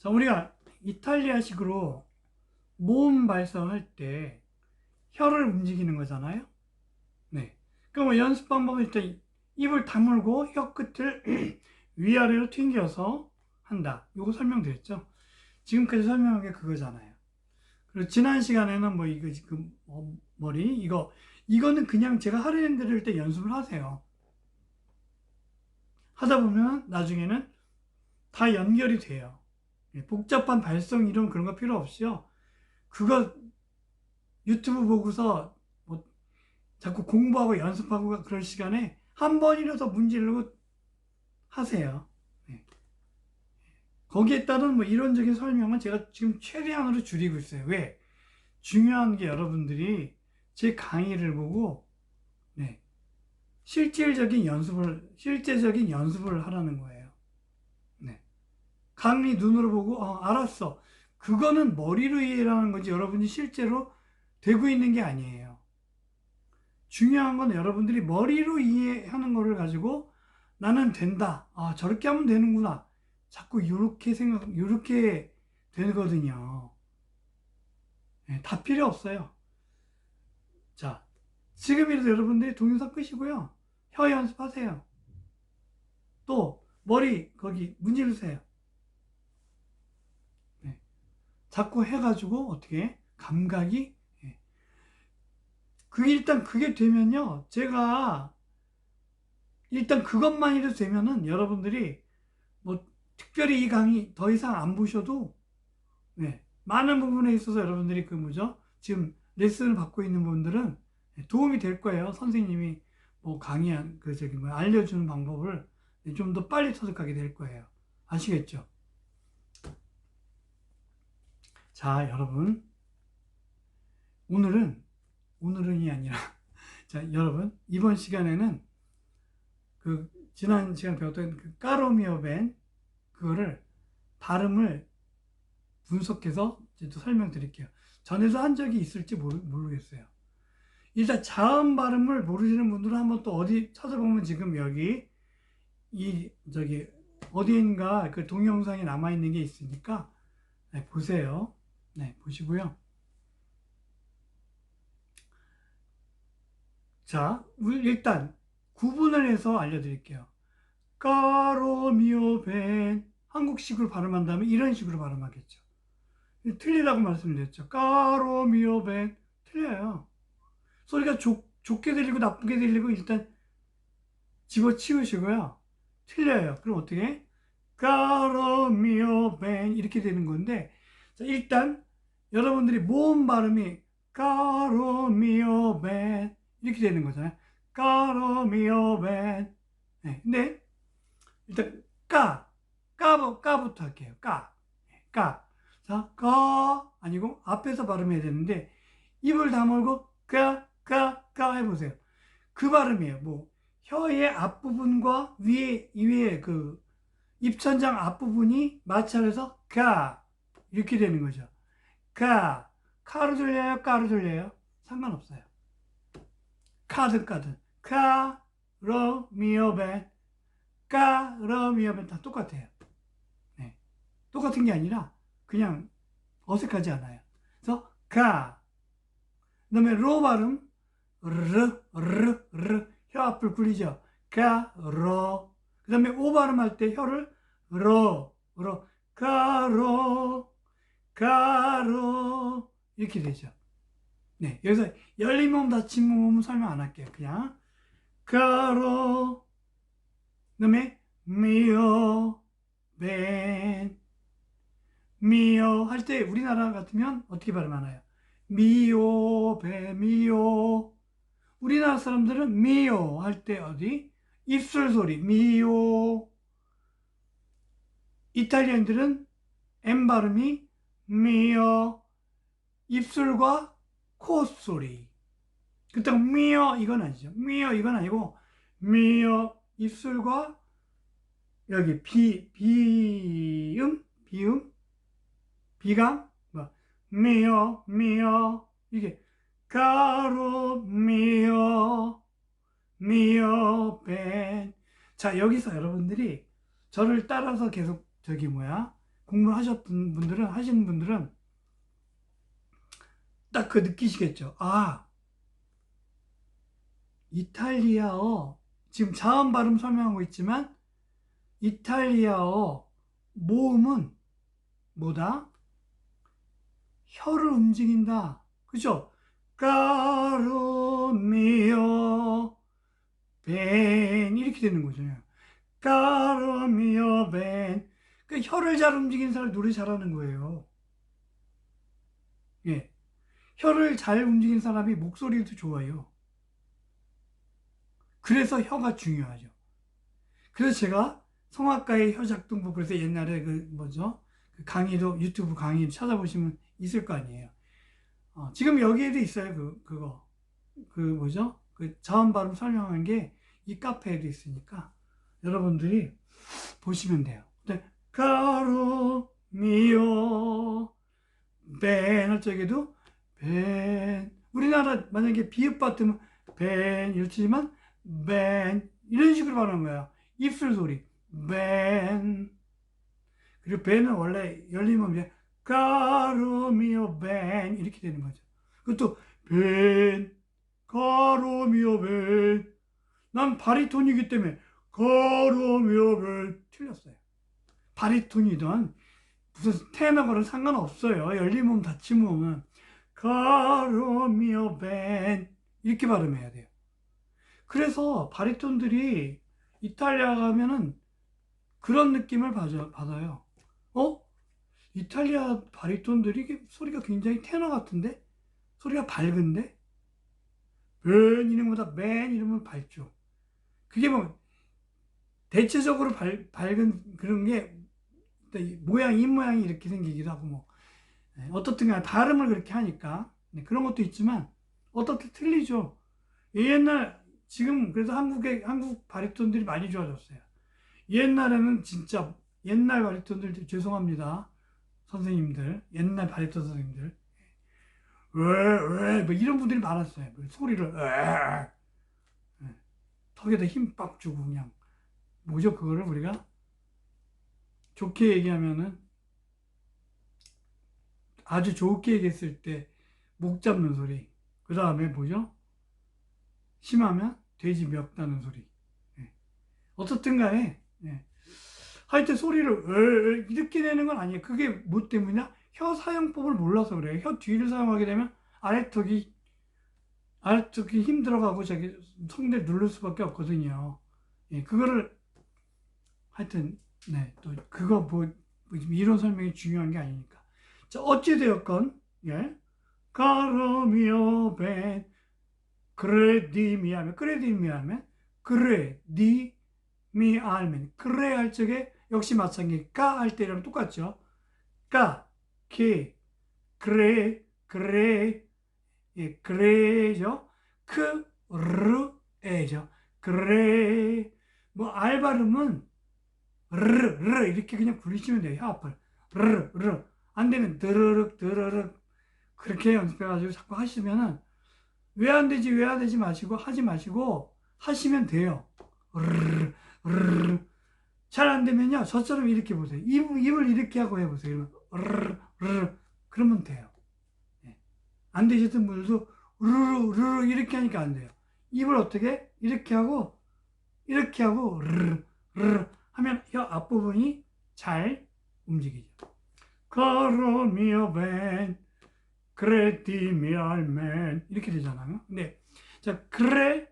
자, 우리가 이탈리아식으로 모음 발성할 때 혀를 움직이는 거잖아요. 네. 그럼 뭐 연습 방법은 일단 입을 다물고 혀 끝을 위아래로 튕겨서 한다. 요거 설명드렸죠. 지금까지 설명한 게 그거잖아요. 그리고 지난 시간에는 뭐 이거 지금 어, 머리 이거 이거는 그냥 제가 하려는 대로 할때 연습을 하세요. 하다 보면 나중에는 다 연결이 돼요. 예, 복잡한 발성 이런 그런 거 필요 없이요. 그거 유튜브 보고서 뭐 자꾸 공부하고 연습하고 그럴 시간에 한 번이라도 문제를 하세요. 예. 거기에 따른 뭐 이론적인 설명은 제가 지금 최대한으로 줄이고 있어요. 왜? 중요한 게 여러분들이 제 강의를 보고 네, 실질적인 연습을 실제적인 연습을 하라는 거예요. 네. 강의 눈으로 보고 어, 알았어. 그거는 머리로 이해하는 거지 여러분이 실제로 되고 있는 게 아니에요. 중요한 건 여러분들이 머리로 이해하는 거를 가지고 나는 된다. 아, 저렇게 하면 되는구나. 자꾸 이렇게 생각, 이렇게 되거든요. 네, 다 필요 없어요. 자, 지금이라도 여러분들이 동영상 끄시고요. 혀 연습하세요. 또, 머리, 거기, 문지르세요. 네. 자꾸 해가지고, 어떻게, 감각이, 예. 그게 일단 그게 되면요. 제가, 일단 그것만이라도 되면은 여러분들이 뭐 특별히 이 강의 더 이상 안 보셔도 네, 많은 부분에 있어서 여러분들이 그 뭐죠? 지금 레슨을 받고 있는 분들은 도움이 될 거예요. 선생님이 뭐 강의한 그 저기 뭐 알려주는 방법을 좀 더 빨리 터득하게 될 거예요. 아시겠죠? 자, 여러분. 오늘은 오늘은이 아니라 자, 여러분 이번 시간에는 그 지난 시간 배웠던 그 까로미오벤 그거를 발음을 분석해서 또 설명드릴게요. 전에도 한 적이 있을지 모르, 모르겠어요. 일단 자음 발음을 모르시는 분들은 한번 또 어디 찾아보면 지금 여기 이 저기 어디인가 그 동영상이 남아 있는 게 있으니까 네, 보세요. 네, 보시고요. 자, 일단 구분을 해서 알려드릴게요. 까로미오벤 한국식으로 발음한다면 이런 식으로 발음하겠죠. 틀리다고 말씀드렸죠. 까로미오벤 틀려요. 소리가 좋, 좋게 들리고 나쁘게 들리고 일단 집어치우시고요. 틀려요. 그럼 어떻게? 까로미오벤 이렇게 되는 건데 자, 일단 여러분들이 모음 발음이 까로미오벤 이렇게 되는 거잖아요. 까로미오벤 네, 근데 일단 까, 까, 까부터 할게요. 까, 까. 자, 까 아니고 앞에서 발음해야 되는데 입을 다물고 까, 까, 까 해보세요. 그 발음이에요. 뭐 혀의 앞부분과 위에 위에 그 입천장 앞부분이 마찰해서 까 이렇게 되는 거죠. 까, 카로 들려요, 까로 들려요? 상관없어요. 카든 까든 카, 로, 미오벤 까, 러, 미오벤 다 똑같아요. 네. 똑같은 게 아니라 그냥 어색하지 않아요. 그래서 가. 그 다음에 로 발음 르, 르, 르. 혀 앞을 굴리죠. 가, 로. 그 다음에 오 발음할 때 혀를 로, 로. 가로, 가로. 이렇게 되죠. 네. 여기서 열린 몸, 닫힌 몸 설명 안 할게요. 그냥 가로. 그 다음에 미오, 벤. 미오 할 때 우리나라 같으면 어떻게 발음하나요? 미오, 베, 미오. 우리나라 사람들은 미오 할 때 어디? 입술 소리, 미오. 이탈리아인들은 M 발음이 미오. 입술과 코 소리. 그렇다고 미오 이건 아니죠. 미오 이건 아니고 미오 입술과 여기 비, 비음, 비음, 비감, 뭐, 미어, 미어, 이게, 가로, 미어, 미어, 벤. 자, 여기서 여러분들이 저를 따라서 계속, 저기 뭐야, 공부를 하셨던 분들은 하시는 분들은 딱 그 느끼시겠죠. 아 이탈리아어 지금 자음 발음 설명하고 있지만 이탈리아어 모음은 뭐다? 혀를 움직인다. 그죠? 까르미오 벤 이렇게 되는 거죠. 까르미오 벤. 그 혀를 잘 움직이는 사람 노래 잘하는 거예요. 예. 혀를 잘 움직이는 사람이 목소리도 좋아요. 그래서 혀가 중요하죠. 그래서 제가 성악가의 혀작동법 그래서 옛날에 그 뭐죠 그 강의도 유튜브 강의 찾아보시면 있을 거 아니에요. 어, 지금 여기에도 있어요 그 그거 그 뭐죠 그 자음 발음 설명한 게 이 카페에도 있으니까 여러분들이 보시면 돼요. 근데 카로 미오 벤할 적에도 벤. 우리나라 만약에 비읍 같으면 벤 이렇지만 벤. 이런 식으로 발음하는 거야. 입술 소리. 벤. 그리고 벤은 원래 열리면 이제 가로미오 벤. 이렇게 되는 거죠. 그것도 벤. 가로미오 벤. 난 바리톤이기 때문에 가로미오 벤. 틀렸어요. 바리톤이든 무슨 테너거는 상관없어요. 열리면 닫히면 가로미오 벤 이렇게 발음해야 돼요. 그래서 바리톤들이 이탈리아 가면은 그런 느낌을 받아요. 어? 이탈리아 바리톤들이 소리가 굉장히 테너 같은데? 소리가 밝은데? 벤 이름보다 맨 이름은 밝죠. 그게 뭐, 대체적으로 밝, 밝은 그런 게, 모양, 입 모양이 이렇게 생기기도 하고, 뭐, 네, 어떻든 간에 발음을 그렇게 하니까, 네, 그런 것도 있지만, 어떻게 틀리죠. 옛날, 지금 그래서 한국의, 한국 바리톤들이 많이 좋아졌어요. 옛날에는 진짜 옛날 바리톤들 죄송합니다. 선생님들, 옛날 바리톤 선생님들. 왜, 왜, 뭐 이런 분들이 많았어요. 뭐 소리를, 에, 에. 턱에다 힘 빡 주고 그냥. 뭐죠, 그거를 우리가? 좋게 얘기하면은 아주 좋게 얘기했을 때 목 잡는 소리. 그 다음에 뭐죠? 심하면 돼지 멱다는 소리. 예. 어떻든 간에, 예. 하여튼 소리를 이렇게 내는 건 아니에요. 그게 뭐 때문이냐? 혀 사용법을 몰라서 그래요. 혀 뒤를 사용하게 되면 아래턱이 아래턱이 힘 들어가고 저기 성대 누를 수밖에 없거든요. 예, 그거를 하여튼 네, 또 그거 뭐, 뭐 이론 설명이 중요한 게 아니니까. 자, 어찌 되었건 예. 가르미오 벤 그레디미하면 그레디미하면 그레디 미알멘 그래 할 적에 역시 마찬가지 까할 때랑 똑같죠. 까, 키, 그래, 그래, 예, 그래죠. 크, 르, 에죠. 그래. 뭐, 알 발음은 르, 르, 이렇게 그냥 굴리시면 돼요. 혀 앞을. 르, 르. 안 되면 드르륵, 드르륵. 그렇게 연습해 가지고 자꾸 하시면은 왜 안 되지, 왜 안 되지 마시고 하지 마시고 하시면 돼요. 르, 르. 잘안 되면요. 저처럼 이렇게 보세요. 입, 입을 이렇게 하고 해보세요. 르르, 르르. 그러면 돼요. 예. 안 되셨던 분들도 르르, 르르 이렇게 하니까 안 돼요. 입을 어떻게? 이렇게 하고, 이렇게 하고, 르르, 르르 하면 혀 앞부분이 잘 움직이죠. 벤, 그레디미알맨. 이렇게 되잖아요. 근데, 자, 그레,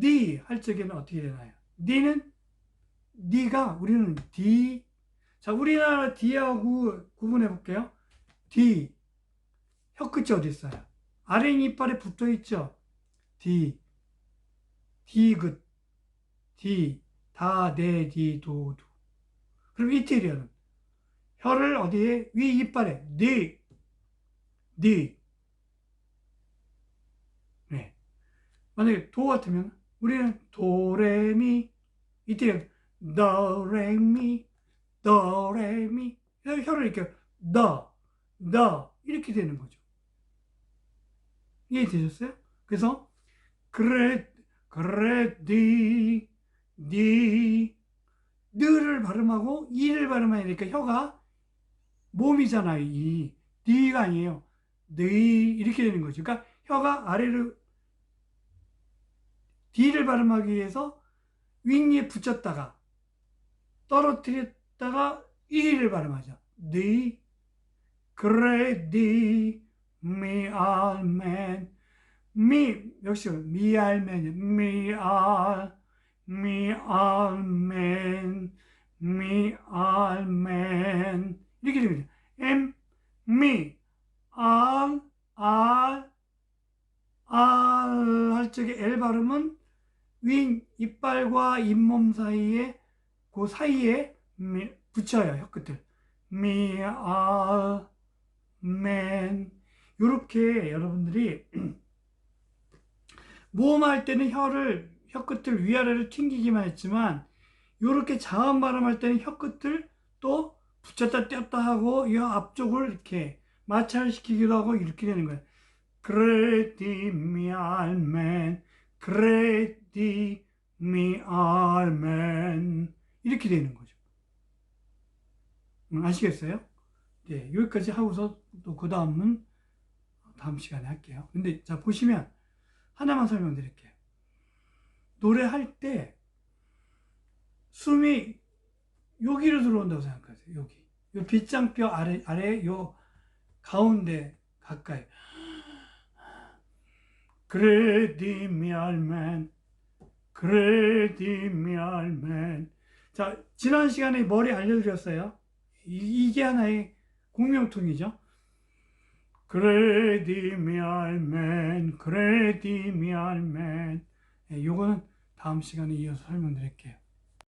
디 할 적에는 어떻게 되나요? 니는 D가 우리는 D 자 우리나라 D하고 구분해 볼게요 D 혀끝이 어디 있어요? 아래 이빨에 붙어 있죠? D D긋 D 다, 네, 디, 도, 두 그럼 이태리어는 혀를 어디에? 위 이빨에 D D 네. 만약에 도 같으면 우리는 도레미 이태리어 도레미 도레미 혀를 이렇게 더, 더 이렇게 되는 거죠. 이해되셨어요? 그래서 그레 그레디 디 느를 발음하고 이를 발음하니까 혀가 몸이잖아요. 이 니가 아니에요. 니 이렇게 되는 거죠. 그러니까 혀가 아래로 D를 발음하기 위해서 윗니에 붙였다가 떨어뜨렸다가 이를 발음하죠. 니 그래 니 미알맨 미 역시 미알맨 미알 미 알맨 미 알맨 이렇게 됩니다. M 미 알, 알, 알 할 적에 L 발음은 윈 이빨과 잇몸 사이에 그 사이에 미, 붙여요 혀 끝을. 미, 알, 맨 요렇게 여러분들이 모음할 때는 혀를 혀끝을 위아래로 튕기기만 했지만 요렇게 자음 발음할 때는 혀끝을 또 붙였다 뗐다 하고 이 앞쪽을 이렇게 마찰 시키기도 하고 이렇게 되는 거예요. 크레디 미 알멘 크레디 미 알멘 이렇게 되는 거죠. 음, 아시겠어요? 네, 여기까지 하고서 또 그 다음은 다음 시간에 할게요. 근데 자 보시면 하나만 설명드릴게요. 노래할 때 숨이 여기로 들어온다고 생각하세요. 여기. 요 빗장뼈 아래 아래 요 가운데 가까이. 크레디미알맨 크레디미알맨 자 지난 시간에 머리 알려드렸어요 이, 게 하나의 공명통이죠 크레디미알맨 크레디미알맨 예, 요거는 다음 시간에 이어서 설명드릴게요